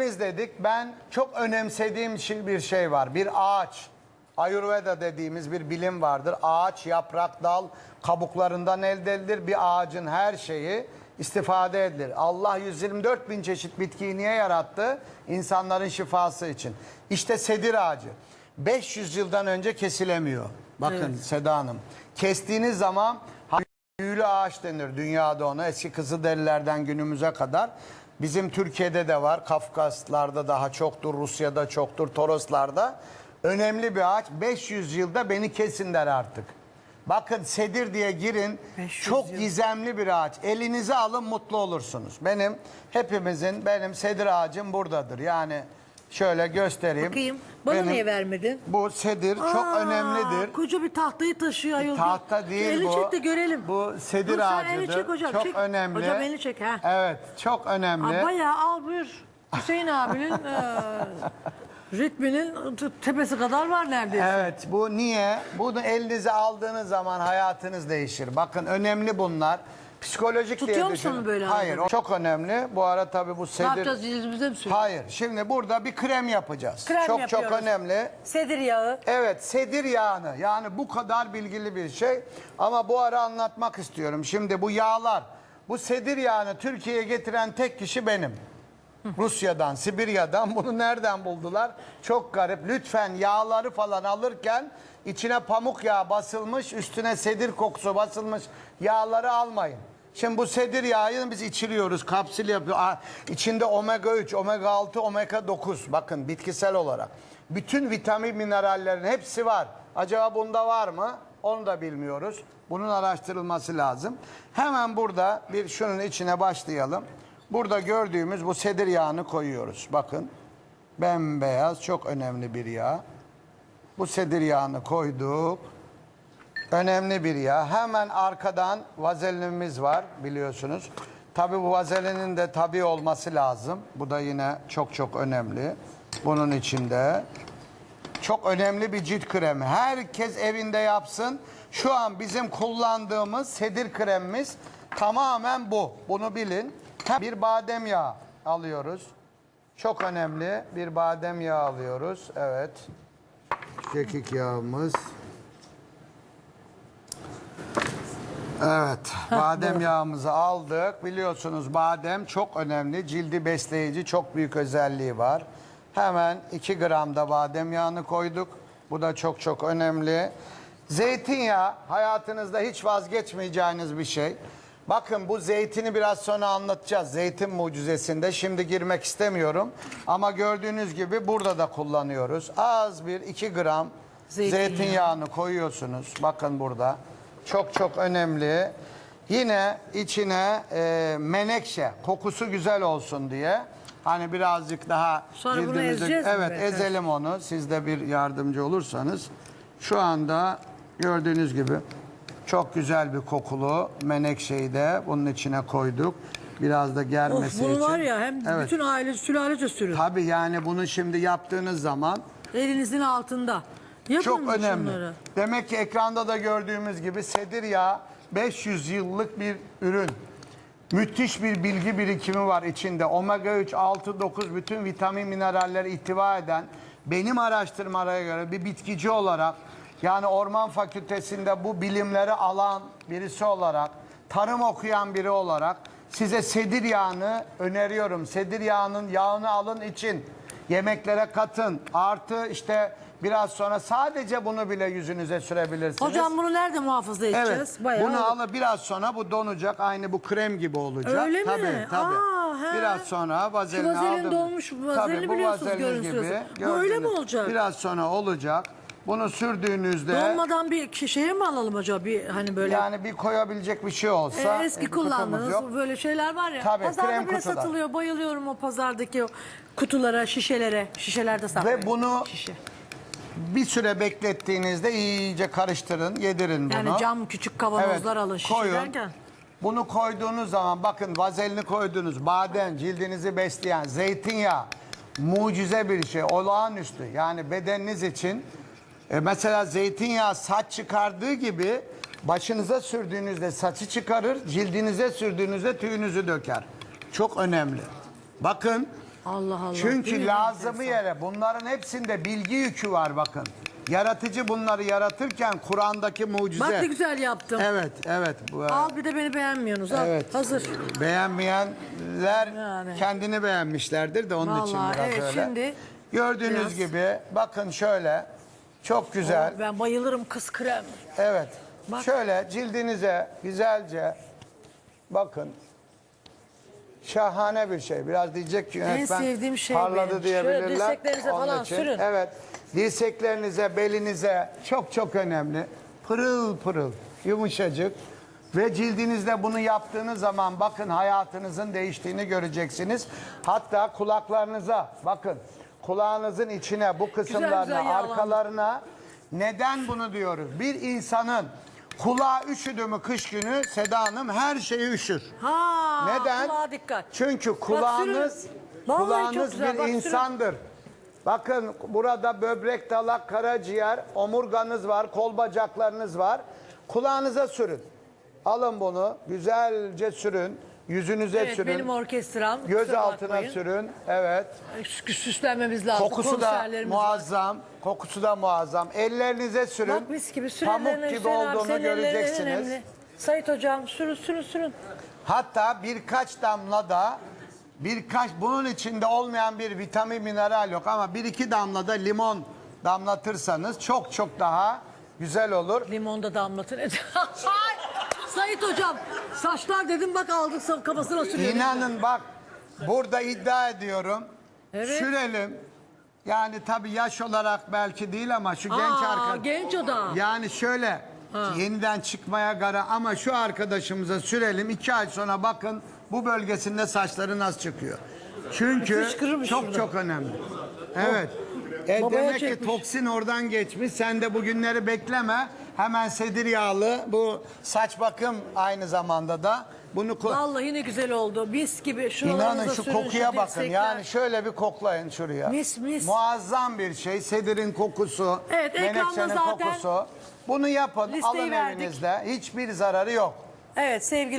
Biz dedik ben çok önemsediğim şey- bir şey var. Bir ağaç. Ayurveda dediğimiz bir bilim vardır. Ağaç, yaprak, dal kabuklarından elde edilir. Bir ağacın her şeyi istifade edilir. Allah 124 bin çeşit bitkiyi niye yarattı? İnsanların şifası için. İşte sedir ağacı. 500 yıldan önce kesilemiyor. Bakın Seda Hanım. Kestiğiniz zaman Büyülü ağaç denir dünyada ona. Eski Kızılderililerden günümüze kadar. Bizim Türkiye'de de var. Kafkaslarda daha çoktur. Rusya'da çoktur. Toroslarda. Önemli bir ağaç. 500 yılda beni kesin der artık. Bakın sedir diye girin. 500 Çok yıl. gizemli bir ağaç. Elinize alın mutlu olursunuz. Benim hepimizin benim sedir ağacım buradadır. Yani şöyle göstereyim. Bakayım. Bana Benim- niye vermedin? Bu sedir çok Aa, önemlidir. Koca bir tahtayı taşıyor ayol. Tahta değil elini bu. çek de görelim. Bu sedir Dur sen ağacıdır. elini çek hocam. Çok çek. önemli. Hocam elini çek ha. Evet, çok önemli. Aa, bayağı al buyur. Hüseyin abinin e, ritminin t- tepesi kadar var neredeyse. Evet, bu niye? Bunu elinize aldığınız zaman hayatınız değişir. Bakın önemli bunlar. Psikolojik Tutuyor diye musun düşünün. böyle Hayır, arada? o çok önemli. Bu ara tabii bu Ne sedir... yapacağız cildimize mi sürüyoruz? Hayır, şimdi burada bir krem yapacağız. Krem çok çok yapıyoruz. önemli. Sedir yağı. Evet, sedir yağını. Yani bu kadar bilgili bir şey. Ama bu ara anlatmak istiyorum. Şimdi bu yağlar, bu sedir yağını Türkiye'ye getiren tek kişi benim. Rusya'dan, Sibirya'dan bunu nereden buldular? Çok garip. Lütfen yağları falan alırken içine pamuk yağı basılmış, üstüne sedir kokusu basılmış yağları almayın. Şimdi bu sedir yağını biz içiriyoruz, kapsül yapıyor. Aa, İçinde omega 3, omega 6, omega 9 bakın bitkisel olarak. Bütün vitamin minerallerin hepsi var. Acaba bunda var mı? Onu da bilmiyoruz. Bunun araştırılması lazım. Hemen burada bir şunun içine başlayalım. Burada gördüğümüz bu sedir yağını koyuyoruz. Bakın. Bembeyaz çok önemli bir yağ. Bu sedir yağını koyduk. Önemli bir yağ. Hemen arkadan vazelinimiz var biliyorsunuz. Tabii bu vazelinin de tabii olması lazım. Bu da yine çok çok önemli. Bunun içinde çok önemli bir cilt kremi. Herkes evinde yapsın. Şu an bizim kullandığımız sedir kremimiz tamamen bu. Bunu bilin. Bir badem yağı alıyoruz. Çok önemli bir badem yağı alıyoruz. Evet. Kekik yağımız. Evet, badem yağımızı aldık. Biliyorsunuz badem çok önemli, cildi besleyici, çok büyük özelliği var. Hemen 2 gram da badem yağını koyduk. Bu da çok çok önemli. Zeytinyağı hayatınızda hiç vazgeçmeyeceğiniz bir şey. Bakın bu zeytini biraz sonra anlatacağız. Zeytin mucizesinde şimdi girmek istemiyorum. Ama gördüğünüz gibi burada da kullanıyoruz. Az bir 2 gram Zeytinyağı. zeytinyağını koyuyorsunuz. Bakın burada. Çok çok önemli. Yine içine e, menekşe kokusu güzel olsun diye. Hani birazcık daha Sonra bunu ezeceğiz mi Evet be? ezelim onu. Siz de bir yardımcı olursanız. Şu anda gördüğünüz gibi çok güzel bir kokulu menekşeyi de bunun içine koyduk. Biraz da germesi Of bunu için. var ya hem Evet. bütün aile sülalece sürün. Tabii yani bunu şimdi yaptığınız zaman Elinizin altında. Yapın Çok önemli. şunları. Demek ki ekranda da gördüğümüz gibi sedir yağı 500 yıllık bir ürün. Müthiş bir bilgi birikimi var içinde. Omega 3, 6, 9 bütün vitamin mineralleri ihtiva eden benim araştırmalara göre bir bitkici olarak yani orman fakültesinde bu bilimleri alan birisi olarak tarım okuyan biri olarak size sedir yağını öneriyorum. Sedir yağının yağını alın için yemeklere katın. Artı işte biraz sonra sadece bunu bile yüzünüze sürebilirsiniz. Hocam bunu nerede muhafaza edeceğiz? Evet. Bayağı bunu alıp biraz sonra bu donacak. Aynı bu krem gibi olacak. Öyle mi? Tabii tabii. Aa, he. biraz sonra vazelini vazelin aldım. donmuş, vazelini bu biliyorsunuz, vazelin görüntüsü. gibi. Bu öyle mi olacak? Biraz sonra olacak. Bunu sürdüğünüzde Donmadan bir şeye mi alalım acaba bir hani böyle yani bir koyabilecek bir şey olsa. e, eski bir kutumuz kullandığınız böyle şeyler var ya. Tabii, pazarda krem bile kutuda. satılıyor. Bayılıyorum o pazardaki o kutulara, şişelere. Şişelerde satılıyor. Ve bunu Şişe. bir süre beklettiğinizde iyice karıştırın, yedirin bunu. Yani cam küçük kavanozlar alın şişe koyun. derken. Bunu koyduğunuz zaman bakın vazelini koydunuz, badem, cildinizi besleyen, zeytinyağı mucize bir şey, olağanüstü. Yani bedeniniz için e, mesela zeytinyağı saç çıkardığı gibi başınıza sürdüğünüzde saçı çıkarır, cildinize sürdüğünüzde tüyünüzü döker. Çok önemli. Bakın Allah Allah. Çünkü mi? lazımı yere bunların hepsinde bilgi yükü var bakın. Yaratıcı bunları yaratırken Kur'an'daki mucize. Bak ne güzel yaptım. Evet, evet. Bu, Al bir de beni beğenmiyorsunuz. Al. Evet. Hazır. Beğenmeyenler Yani. kendini beğenmişlerdir de onun için Vallahi, biraz evet, öyle. şimdi Gördüğünüz biraz- gibi bakın şöyle çok güzel. Ben bayılırım kız krem. Evet. Bak. Şöyle cildinize güzelce bakın. Şahane bir şey. Biraz diyecek ki yönetmen sevdiğim şey parladı benim. diyebilirler. Şöyle dirseklerinize Onun falan için. sürün. Evet. Dirseklerinize, belinize çok çok önemli. Pırıl pırıl, yumuşacık. Ve cildinizde bunu yaptığınız zaman bakın hayatınızın değiştiğini göreceksiniz. Hatta kulaklarınıza bakın. Kulağınızın içine bu kısımlarına, güzel yağlandı. arkalarına neden bunu diyoruz? Bir insanın kulağı üşüdü mü kış günü Seda Hanım her şeyi üşür. Ha, Neden? Kulağa dikkat. Çünkü kulağınız. Vallahi çok kulağınız güzel, bir bak sürün. insandır. Bakın burada böbrek, dalak, karaciğer, omurganız var, kol bacaklarınız var. Kulağınıza sürün. Alın bunu güzelce sürün. Yüzünüze Evet sürün. benim orkestram. Göz kusura altına bakmayın. sürün. Evet. Sü- Süslenmemiz lazım. Kokusu da Konserlerimiz var. muazzam. Kokusu da muazzam. Ellerinize sürün. Bak mis gibi sürün. Pamuk gibi Hüseyin abi, olduğunu senin ellerin en göreceksiniz. önemli. Sayit hocam sürün sürün sürün. Hatta birkaç damla da birkaç bunun içinde olmayan bir vitamin mineral yok ama bir iki damla da limon damlatırsanız çok çok daha güzel olur. Limonda damlatın. Ay, Sayit hocam saçlar dedim bak aldık kafasına sürüyor. İnanın bak burada iddia ediyorum. Evet. Sürelim. Yani tabii yaş olarak belki değil ama şu genç Aa, arkadaş. genç o da. Yani şöyle yeniden çıkmaya gara ama şu arkadaşımıza sürelim. iki ay sonra bakın bu bölgesinde saçları nasıl çıkıyor. Çünkü çok şurada. çok önemli. Evet. E, Babaya demek ki çekmiş. toksin oradan geçmiş. Sen de bugünleri bekleme. Hemen sedir yağlı bu saç bakım aynı zamanda da bunu kullan. Vallahi ne güzel oldu. Mis gibi. Şuralarınıza İnanın şu sürün, kokuya bakın. dirsekler. Yani şöyle bir koklayın şuraya. Mis, mis. Muazzam bir şey. Sedirin kokusu. Evet, ekranda menekşenin zaten kokusu. Bunu yapın. listeyi Alın verdik. evinizde. Hiçbir zararı yok. Evet sevgili